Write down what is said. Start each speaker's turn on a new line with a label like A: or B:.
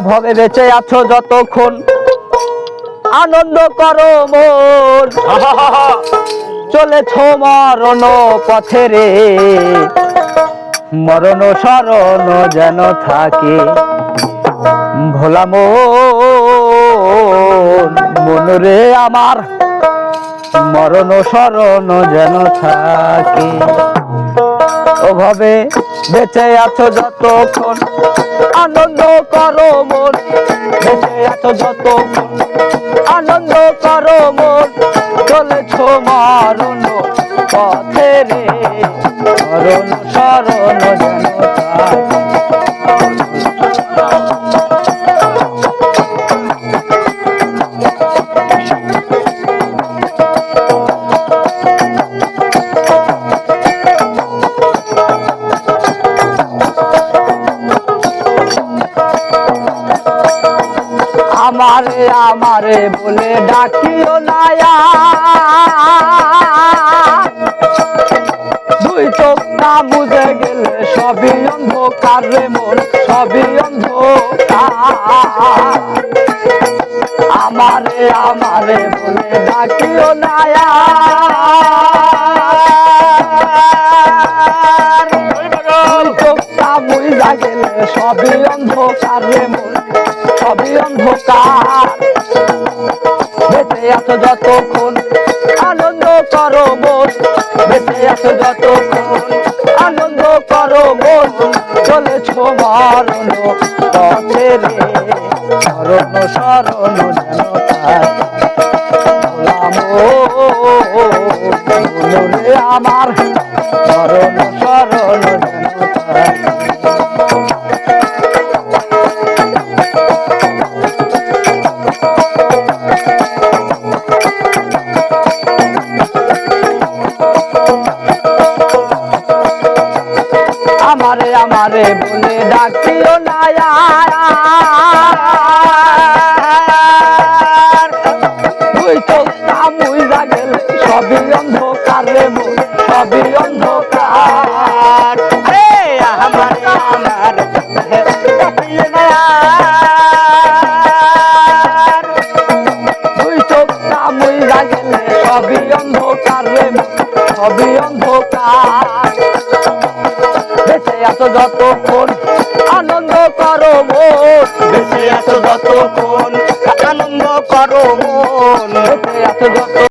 A: ওভাবে বেঁচে আছো যতক্ষণ। আনন্দ করো মন চলেছ মরণ পথে রে। মরণ শরণ যেন থাকে। ভোলা মন রে আমার। মরণ শরণ যেন থাকে। ওভাবে বেঁচে আছো যতক্ষণ। আনন্দ করো মন, বেঁচে আছো যত আনন্দ করো মন, চলেছো মারণ পথে রে। মরণ সরণ যেন আমারে আমারে বলে ডাকিও নায়া। দুই চোখ না বুঝে গেলে সবই অন্ধকার রে মন, সবই অন্ধকার। আমারে আমারে বলে ডাকিও নায়া। সবই অন্ধকার রে সবই অন্ধকার। বেঁচে আছো যতক্ষণ আনন্দ করো মন। বেঁচে আছো যতক্ষণ আনন্দ করো মন। চলেছ মরণ পথে রে। শরণ শরণ যেন আমার। শরণ আমারে বলে ডাকিও নায়া দুই চোখটা মুইরা গেল সবই অন্ধকার আছো যতক্ষণ আনন্দ করো মন। বেঁচে আছো যতক্ষণ আনন্দ করো